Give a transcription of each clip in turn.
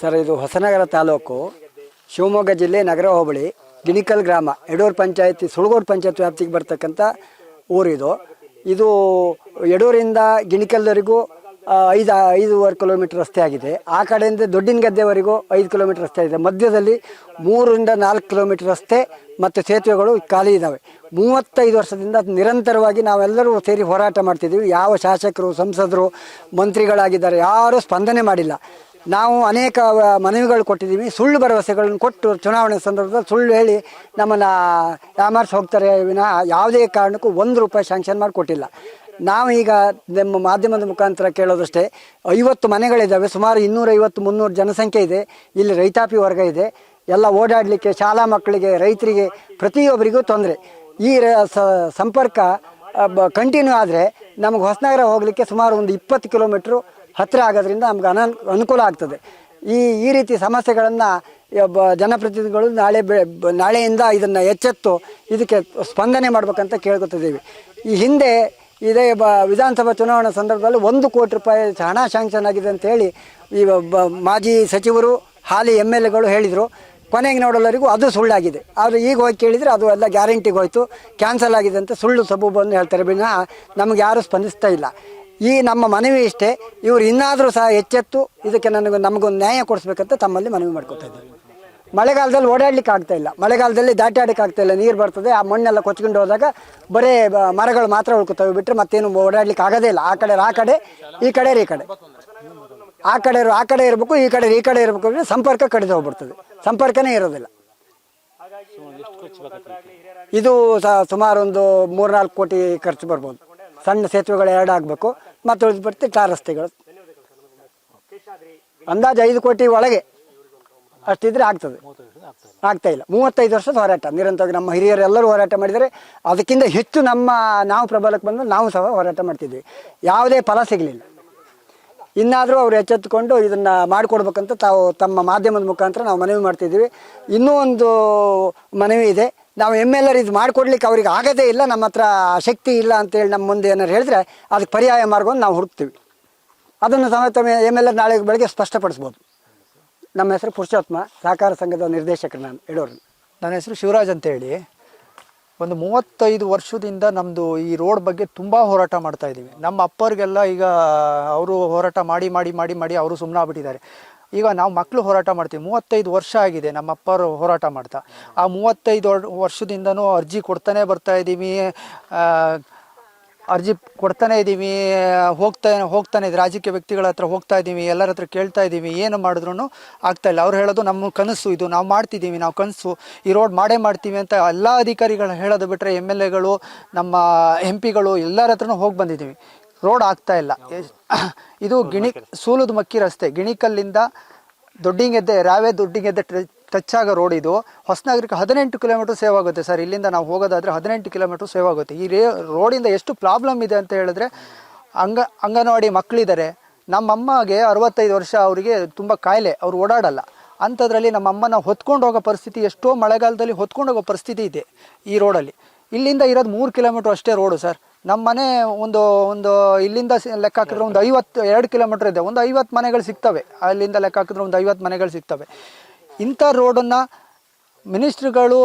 Sir, ಇದು ಹೊಸನಗರ ತಾಲೂಕು ಶಿವಮೊಗ್ಗ ಜಿಲ್ಲೆ ನಗರ ಹೋಬಳಿ ಗಿಣಿಕಲ್ ಗ್ರಾಮ ಯಡೂರು ಪಂಚಾಯತಿ, ಸುಳಗೋಡು ಪಂಚಾಯತ್ ವ್ಯಾಪ್ತಿಗೆ ಬರ್ತಕ್ಕಂಥ ಊರಿದು ಇದು. ಯಡೂರಿಂದ ಗಿಣಿಕಲ್ವರೆಗೂ ಐದು, ಐದೂವರೆ ಕಿಲೋಮೀಟರ್ ರಸ್ತೆ ಆಗಿದೆ. ಆ ಕಡೆಯಿಂದ ದೊಡ್ಡಿನ ಗದ್ದೆವರೆಗೂ ಐದು ಕಿಲೋಮೀಟರ್ ರಸ್ತೆ ಇದೆ ಮಧ್ಯದಲ್ಲಿ ಮೂರರಿಂದ ನಾಲ್ಕು ಕಿಲೋಮೀಟರ್ ರಸ್ತೆ ಮತ್ತು ಸೇತುವೆಗಳು ಖಾಲಿ ಇದ್ದಾವೆ ಮೂವತ್ತೈದು ವರ್ಷದಿಂದ ನಿರಂತರವಾಗಿ ನಾವೆಲ್ಲರೂ ಸೇರಿ ಹೋರಾಟ ಮಾಡ್ತಿದ್ದೀವಿ. ಯಾವ ಶಾಸಕರು, ಸಂಸದರು, ಮಂತ್ರಿಗಳಾಗಿದ್ದಾರೆ, ಯಾರೂ ಸ್ಪಂದನೆ ಮಾಡಿಲ್ಲ. ನಾವು ಅನೇಕ ಮನವಿಗಳು ಕೊಟ್ಟಿದ್ದೀವಿ. ಸುಳ್ಳು ಭರವಸೆಗಳನ್ನು ಕೊಟ್ಟು ಚುನಾವಣೆ ಸಂದರ್ಭದಲ್ಲಿ ಸುಳ್ಳು ಹೇಳಿ ನಮ್ಮನ್ನು ಯಾಮರ್ಸ್ ಹೋಗ್ತಾರೆ, ವಿನ ಯಾವುದೇ ಕಾರಣಕ್ಕೂ ಒಂದು ರೂಪಾಯಿ ಸ್ಯಾಂಕ್ಷನ್ ಮಾಡಿ ಕೊಟ್ಟಿಲ್ಲ. ನಾವು ಈಗ ನಮ್ಮ ಮಾಧ್ಯಮದ ಮುಖಾಂತರ ಕೇಳೋದಷ್ಟೇ, ಐವತ್ತು ಮನೆಗಳಿದ್ದಾವೆ, ಸುಮಾರು ಇನ್ನೂರೈವತ್ತು, ಮುನ್ನೂರು ಜನಸಂಖ್ಯೆ ಇದೆ. ಇಲ್ಲಿ ರೈತಾಪಿ ವರ್ಗ ಇದೆ. ಎಲ್ಲ ಓಡಾಡಲಿಕ್ಕೆ, ಶಾಲಾ ಮಕ್ಕಳಿಗೆ, ರೈತರಿಗೆ ಪ್ರತಿಯೊಬ್ಬರಿಗೂ ತೊಂದರೆ. ಈ ಸಂಪರ್ಕ ಕಂಟಿನ್ಯೂ ಆದರೆ ನಮಗೆ ಹೊಸನಗರ ಹೋಗಲಿಕ್ಕೆ ಸುಮಾರು ಒಂದು ಇಪ್ಪತ್ತು ಕಿಲೋಮೀಟ್ರು ಹತ್ತಿರ ಆಗೋದ್ರಿಂದ ನಮ್ಗೆ ಅನ ಅನುಕೂಲ ಆಗ್ತದೆ. ಈ ಈ ರೀತಿ ಸಮಸ್ಯೆಗಳನ್ನು ಜನಪ್ರತಿನಿಧಿಗಳು ನಾಳೆ ನಾಳೆಯಿಂದ ಇದನ್ನು ಎಚ್ಚೆತ್ತು ಇದಕ್ಕೆ ಸ್ಪಂದನೆ ಮಾಡಬೇಕಂತ ಕೇಳ್ಕೊತಿದ್ದೀವಿ. ಈ ಹಿಂದೆ ಇದೇ ಬ, ವಿಧಾನಸಭಾ ಚುನಾವಣಾ ಸಂದರ್ಭದಲ್ಲಿ ಒಂದು ಕೋಟಿ ರೂಪಾಯಿ ಹಣ ಶಾಂಕ್ಷನ್ ಆಗಿದೆ ಅಂತ ಹೇಳಿ ಈ ಮಾಜಿ ಸಚಿವರು, ಹಾಲಿ ಎಂ ಎಲ್ ಎಗಳು ಹೇಳಿದರು. ಕೊನೆಗೆ ನೋಡೋಲ್ಲರಿಗೂ ಅದು ಸುಳ್ಳಾಗಿದೆ. ಆದರೆ ಈಗ ಹೋಗಿ ಕೇಳಿದರೆ ಅದು ಎಲ್ಲ ಗ್ಯಾರಂಟಿಗೆ ಹೋಯಿತು ಕ್ಯಾನ್ಸಲ್ ಆಗಿದೆ ಅಂತ ಸುಳ್ಳು ಸಬೂಬನ್ನು ಹೇಳ್ತಾರೆ. ಬಿನ್ನ ನಮಗೆ ಯಾರೂ ಸ್ಪಂದಿಸ್ತಾ ಇಲ್ಲ. ಈ ನಮ್ಮ ಮನವಿ ಇಷ್ಟೇ. ಇವರು ಇನ್ನಾದರೂ ಸಹ ಎಚ್ಚೆತ್ತು ಇದಕ್ಕೆ ನನಗೆ ನಮಗೊಂದು ನ್ಯಾಯ ಕೊಡಿಸ್ಬೇಕಂತ ತಮ್ಮಲ್ಲಿ ಮನವಿ ಮಾಡ್ಕೊತಾ ಇದ್ದೀವಿ ಮಳೆಗಾಲದಲ್ಲಿ ಓಡಾಡ್ಲಿಕ್ಕೆ ಆಗ್ತಾ ಇಲ್ಲ. ಮಳೆಗಾಲದಲ್ಲಿ ದಾಟಾಡಕ್ಕೆ ಆಗ್ತಾ ಇಲ್ಲ. ನೀರು ಬರ್ತದೆ ಆ ಮಣ್ಣೆಲ್ಲ ಕೊಚ್ಕೊಂಡು ಹೋದಾಗ ಬರೇ ಮರಗಳು ಮಾತ್ರ ಉಳ್ಕೊತವೆ ಬಿಟ್ಟರೆ ಮತ್ತೇನು ಓಡಾಡ್ಲಿಕ್ಕೆ ಆಗೋದೇ ಇಲ್ಲ. ಆ ಕಡೆ ಆ ಕಡೆ ಈ ಕಡೆ ಈ ಕಡೆ. ಆ ಕಡೆ ಆ ಕಡೆ ಇರಬೇಕು ಈ ಕಡೆ ಈ ಕಡೆ ಇರಬೇಕು ಅಂದರೆ ಸಂಪರ್ಕ ಕಡಿದು ಹೋಗ್ಬಿಡ್ತದೆ. ಸಂಪರ್ಕನೇ ಇರೋದಿಲ್ಲ. ಇದು ಸಹ ಸುಮಾರು ಒಂದು ಮೂರ್ನಾಲ್ಕು ಕೋಟಿ ಖರ್ಚು ಬರ್ಬೋದು. ಸಣ್ಣ ಸೇತುವೆಗಳು ಎರಡು ಆಗಬೇಕು ಮತ್ತು ಉಳಿದು ಬರ್ತಿ ಟಾರ್ ರಸ್ತೆಗಳು. ಅಂದಾಜು ಐದು ಕೋಟಿ ಒಳಗೆ ಅಷ್ಟಿದ್ರೆ ಆಗ್ತದೆ. ಆಗ್ತಾ ಇಲ್ಲ. ಮೂವತ್ತೈದು ವರ್ಷದ ಹೋರಾಟ. ನಿರಂತರವಾಗಿ ನಮ್ಮ ಹಿರಿಯರು ಎಲ್ಲರೂ ಹೋರಾಟ ಮಾಡಿದರೆ ಅದಕ್ಕಿಂತ ಹೆಚ್ಚು ನಮ್ಮ ನಾವು ಪ್ರಬಲಕ್ಕೆ ಬಂದು ನಾವು ಸಹ ಹೋರಾಟ ಮಾಡ್ತಿದ್ವಿ. ಯಾವುದೇ ಫಲ ಸಿಗಲಿಲ್ಲ. ಇನ್ನಾದರೂ ಅವ್ರು ಎಚ್ಚೆತ್ತುಕೊಂಡು ಇದನ್ನು ಮಾಡಿಕೊಡ್ಬೇಕಂತ ತಾವು ತಮ್ಮ ಮಾಧ್ಯಮದ ಮುಖಾಂತರ ನಾವು ಮನವಿ ಮಾಡ್ತಿದ್ದೀವಿ. ಇನ್ನೂ ಒಂದು ಮನವಿ ಇದೆ. ನಾವು ಎಂ ಎಲ್ ಆರ್ ಇದು ಮಾಡಿಕೊಡ್ಲಿಕ್ಕೆ ಅವ್ರಿಗೆ ಆಗದೇ ಇಲ್ಲ, ನಮ್ಮ ಹತ್ರ ಶಕ್ತಿ ಇಲ್ಲ ಅಂತೇಳಿ ನಮ್ಮ ಮುಂದೆ ಏನಾರು ಹೇಳಿದ್ರೆ ಅದಕ್ಕೆ ಪರ್ಯಾಯ ಮಾರ್ಗವನ್ನು ನಾವು ಹುಡುಕ್ತೀವಿ. ಅದನ್ನು ಸಮೇತ ಎಂ ಎಲ್ ಆರ್ ನಾಳೆ ಬೆಳಗ್ಗೆ ಸ್ಪಷ್ಟಪಡಿಸ್ಬೋದು. ನಮ್ಮ ಹೆಸರು ಪುರುಷೋತ್ಮ ಸಹಕಾರ ಸಂಘದ ನಿರ್ದೇಶಕರು ನಾನು, ಹೇಳೋರು. ನನ್ನ ಹೆಸರು ಶಿವರಾಜ್ ಅಂತೇಳಿ. ಒಂದು ಮೂವತ್ತೈದು ವರ್ಷದಿಂದ ನಮ್ಮದು ಈ ರೋಡ್ ಬಗ್ಗೆ ತುಂಬ ಹೋರಾಟ ಮಾಡ್ತಾ ಇದ್ದೀವಿ. ನಮ್ಮ ಅಪ್ಪರಿಗೆಲ್ಲ ಈಗ ಅವರು ಹೋರಾಟ ಮಾಡಿ ಮಾಡಿ ಮಾಡಿ ಮಾಡಿ ಅವರು ಸುಮ್ಮನಾಗ್ಬಿಟ್ಟಿದ್ದಾರೆ ಈಗ ನಾವು ಮಕ್ಕಳು ಹೋರಾಟ ಮಾಡ್ತೀವಿ. ಮೂವತ್ತೈದು ವರ್ಷ ಆಗಿದೆ ನಮ್ಮ ಅಪ್ಪರು ಹೋರಾಟ ಮಾಡ್ತಾ. ಆ ಮೂವತ್ತೈದು ವರ್- ವರ್ಷದಿಂದನೂ ಅರ್ಜಿ ಕೊಡ್ತಾನೆ ಬರ್ತಾ ಇದ್ದೀವಿ. ಅರ್ಜಿ ಕೊಡ್ತಾನೆ ಇದ್ದೀವಿ, ಹೋಗ್ತಾ, ಹೋಗ್ತಾನೆ ಇದ್ದೀವಿ ರಾಜಕೀಯ ವ್ಯಕ್ತಿಗಳ ಹತ್ರ ಹೋಗ್ತಾ ಇದ್ದೀವಿ, ಎಲ್ಲರ ಹತ್ರ ಕೇಳ್ತಾ ಇದ್ದೀವಿ, ಏನು ಮಾಡಿದ್ರು ಆಗ್ತಾ ಇಲ್ಲ. ಅವ್ರು ಹೇಳೋದು ನಮ್ಮ ಕನಸು, ಇದು ನಾವು ಮಾಡ್ತಿದ್ದೀವಿ, ನಾವು ಕನಸು. ಈ ರೋಡ್ ಮಾಡೇ ಮಾಡ್ತೀವಿ ಅಂತ ಎಲ್ಲ ಅಧಿಕಾರಿಗಳು ಹೇಳೋದು ಬಿಟ್ಟರೆ ಎಂ ಎಲ್ ಎಗಳು, ನಮ್ಮ ಎಂ ಪಿಗಳು ಎಲ್ಲರ ಹತ್ರನೂ ಹೋಗಿ ಬಂದಿದ್ದೀವಿ. ರೋಡ್ ಆಗ್ತಾ ಇಲ್ಲ. ಇದು ಗಿಣಿ, ಸೂಲದ ಮಕ್ಕಿ ರಸ್ತೆ. ಗಿಣಿಕಲ್ಲಿಂದ ದೊಡ್ಡಿಂಗೆದ್ದೆ, ರಾವೆ ದೊಡ್ಡಿಗೆದ್ದೆ ಟಚ್ ಆಗೋ ರೋಡ್ ಇದು. ಹೊಸನಗರಕ್ಕೆ ಹದಿನೆಂಟು ಕಿಲೋಮೀಟರ್ ಸೇವ್ ಆಗುತ್ತೆ ಸರ್. ಇಲ್ಲಿಂದ ನಾವು ಹೋಗೋದಾದ್ರೆ ಹದಿನೆಂಟು ಕಿಲೋಮೀಟ್ರ್ ಸೇವ್ ಆಗುತ್ತೆ. ಈ ರೇ, ರೋಡಿಂದ ಎಷ್ಟು ಪ್ರಾಬ್ಲಮ್ ಇದೆ ಅಂತ ಹೇಳಿದ್ರೆ, ಅಂಗ, ಅಂಗನವಾಡಿ ಮಕ್ಕಳಿದ್ದಾರೆ ನಮ್ಮಮ್ಮಗೆ ಅರವತ್ತೈದು ವರ್ಷ ಅವರಿಗೆ ತುಂಬ ಕಾಯಿಲೆ. ಅವ್ರು ಓಡಾಡಲ್ಲ. ಅಂಥದ್ರಲ್ಲಿ ನಮ್ಮ ಅಮ್ಮನ ಹೊತ್ಕೊಂಡು ಹೋಗೋ ಪರಿಸ್ಥಿತಿ, ಎಷ್ಟೋ ಮಳೆಗಾಲದಲ್ಲಿ ಹೊತ್ಕೊಂಡು ಹೋಗೋ ಪರಿಸ್ಥಿತಿ ಇದೆ ಈ ರೋಡಲ್ಲಿ. ಇಲ್ಲಿಂದ ಇರೋದು ಮೂರು ಕಿಲೋಮೀಟ್ರ್ ಅಷ್ಟೇ ರೋಡು ಸರ್. ನಮ್ಮ ಮನೆ ಒಂದು ಒಂದು ಇಲ್ಲಿಂದ ಲೆಕ್ಕ ಹಾಕಿದ್ರೆ ಒಂದು ಐವತ್ತು, ಎರಡು ಕಿಲೋಮೀಟ್ರ್ ಇದೆ. ಒಂದು ಐವತ್ತು ಮನೆಗಳು ಸಿಗ್ತವೆ. ಅಲ್ಲಿಂದ ಲೆಕ್ಕ ಹಾಕಿದ್ರೆ ಒಂದು ಐವತ್ತು ಮನೆಗಳು ಸಿಗ್ತವೆ. ಇಂಥ ರೋಡನ್ನು ಮಿನಿಸ್ಟ್ರುಗಳು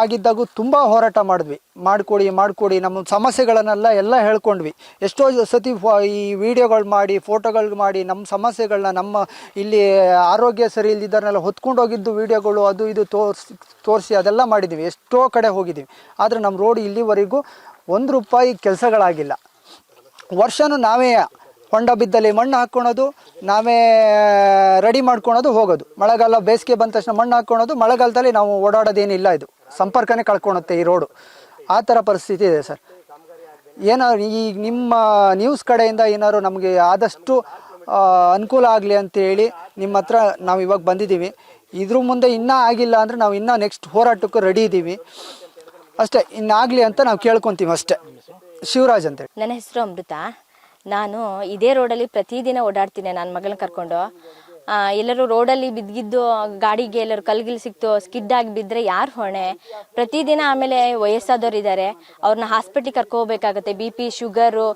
ಆಗಿದ್ದಾಗೂ ತುಂಬ ಹೋರಾಟ ಮಾಡಿದ್ವಿ. ಮಾಡಿಕೊಡಿ ಮಾಡಿಕೊಡಿ, ನಮ್ಮ ಸಮಸ್ಯೆಗಳನ್ನೆಲ್ಲ ಎಲ್ಲ ಹೇಳ್ಕೊಂಡ್ವಿ. ಎಷ್ಟೋ ಸತಿ ಈ ವಿಡಿಯೋಗಳು ಮಾಡಿ, ಫೋಟೋಗಳು ಮಾಡಿ, ನಮ್ಮ ಸಮಸ್ಯೆಗಳನ್ನ ನಮ್ಮ ಇಲ್ಲಿ ಆರೋಗ್ಯ ಸರಿ ಇಲ್ದಿದ್ದರನ್ನೆಲ್ಲ ಹೊತ್ಕೊಂಡು ಹೋಗಿದ್ದು ವಿಡಿಯೋಗಳು, ಅದು ಇದು ತೋರಿಸಿ ತೋರಿಸಿ ಅದೆಲ್ಲ ಮಾಡಿದ್ದೀವಿ ಎಷ್ಟೋ ಕಡೆ ಹೋಗಿದ್ದೀವಿ ಆದರೆ ನಮ್ಮ ರೋಡ್ ಇಲ್ಲಿವರೆಗೂ ಒಂದು ರೂಪಾಯಿ ಕೆಲಸಗಳಾಗಿಲ್ಲ. ವರ್ಷನೂ ನಾವೇ ಹೊಂಡ ಬಿದ್ದಲ್ಲಿ ಮಣ್ಣು ಹಾಕ್ಕೊಳೋದು, ನಾವೇ ರೆಡಿ ಮಾಡ್ಕೊಳೋದು ಹೋಗೋದು. ಮಳೆಗಾಲ ಬೇಸಿಗೆ ಬಂದ ತಕ್ಷಣ ಮಣ್ಣು ಹಾಕ್ಕೊಳೋದು, ಮಳೆಗಾಲದಲ್ಲಿ ನಾವು ಓಡಾಡೋದೇನಿಲ್ಲ ಇದು. ಸಂಪರ್ಕನೇ ಕಳ್ಕೊಳುತ್ತೆ ಈ ರೋಡು ಆ ಥರ ಪರಿಸ್ಥಿತಿ ಇದೆ ಸರ್. ಏನಾದ್ರು ಈ ನಿಮ್ಮ ನ್ಯೂಸ್ ಕಡೆಯಿಂದ ಏನಾದ್ರು ನಮಗೆ ಆದಷ್ಟು ಅನುಕೂಲ ಆಗಲಿ ಅಂತೇಳಿ ನಿಮ್ಮ ಹತ್ರ ನಾವು ಇವಾಗ ಬಂದಿದ್ದೀವಿ. ಇದ್ರ ಮುಂದೆ ಇನ್ನೂ ಆಗಿಲ್ಲ ಅಂದರೆ ನಾವು ಇನ್ನೂ ನೆಕ್ಸ್ಟ್ ಹೋರಾಟಕ್ಕೂ ರೆಡಿ ಇದ್ದೀವಿ ಅಷ್ಟೇ ಇನ್ನಾಗಲಿ ಅಂತ ನಾವು ಕೇಳ್ಕೊತೀವಿ ಅಷ್ಟೇ. ಶಿವರಾಜ್ ಅಂತೇಳಿ ನನ್ನ ಹೆಸರು ಅಮೃತ. ನಾನು ಇದೇ ರೋಡಲ್ಲಿ ಪ್ರತಿದಿನ ಓಡಾಡ್ತೀನಿ ನನ್ನ ಮಗಳನ್ನ ಕರ್ಕೊಂಡು. ಎಲ್ಲರೂ ರೋಡಲ್ಲಿ ಬಿದ್ದಿದ್ದು, ಗಾಡಿಗೆ ಎಲ್ಲರೂ ಕಲ್ಗಿಲ್ ಸಿಕ್ತು, ಸ್ಕಿಡ್ ಆಗಿ ಬಿದ್ದರೆ ಯಾರು ಹೊಣೆ? ಪ್ರತಿದಿನ ಆಮೇಲೆ ವಯಸ್ಸಾದವ್ರು ಇದ್ದಾರೆ ಅವ್ರನ್ನ ಹಾಸ್ಪಿಟ್ಲಿಗೆ ಕರ್ಕೋಬೇಕಾಗುತ್ತೆ. ಬಿ ಪಿ, ಶುಗರು,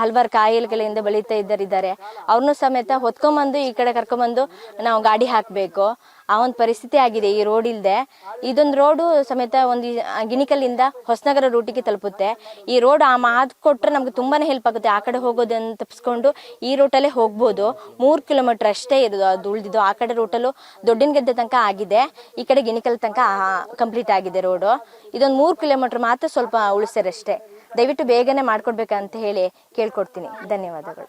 ಹಲವಾರು ಕಾಯಿಲೆಗಳಿಂದ ಬಳೀತಾ ಇದ್ದಾರೆ ಅವ್ರನ್ನೂ ಸಮೇತ ಹೊತ್ಕೊಂಬಂದು ಈ ಕಡೆ ಕರ್ಕೊಂಬಂದು ನಾವು ಗಾಡಿ ಹಾಕಬೇಕು. ಆ ಒಂದು ಪರಿಸ್ಥಿತಿ ಆಗಿದೆ ಈ ರೋಡ್ ಇಲ್ಲದೆ ಇದೊಂದು ರೋಡು ಸಮೇತ ಒಂದು ಗಿಣಿಕಲ್ಲಿಂದ ಹೊಸನಗರ ರೂಟಿಗೆ ತಲುಪುತ್ತೆ. ಈ ರೋಡ್ ಆ ಮಾತು ಕೊಟ್ಟರೆ ನಮ್ಗೆ ತುಂಬಾ ಹೆಲ್ಪ್ ಆಗುತ್ತೆ. ಆ ಕಡೆ ಹೋಗೋದನ್ನು ತಪ್ಪಿಸ್ಕೊಂಡು ಈ ರೂಟಲ್ಲೇ ಹೋಗ್ಬೋದು. ಮೂರು ಕಿಲೋಮೀಟರ್ ಅಷ್ಟೇ ಇರೋದು ಅದು ಉಳಿದಿದ್ದು. ಆ ಕಡೆ ರೂಟಲ್ಲೂ ದೊಡ್ಡನಗೆದ್ದೆ ತನಕ ಆಗಿದೆ. ಈ ಕಡೆ ಗಿಣಿಕಲ್ ತನಕ ಕಂಪ್ಲೀಟ್ ಆಗಿದೆ ರೋಡು. ಇದೊಂದು ಮೂರು ಕಿಲೋಮೀಟರ್ ಮಾತ್ರ ಸ್ವಲ್ಪ ಉಳಿಸ್ಯಾರಷ್ಟೇ. ದಯವಿಟ್ಟು ಬೇಗನೆ ಮಾಡ್ಕೊಡ್ಬೇಕಂತ ಹೇಳಿ ಕೇಳ್ಕೊಡ್ತೀನಿ. ಧನ್ಯವಾದಗಳು.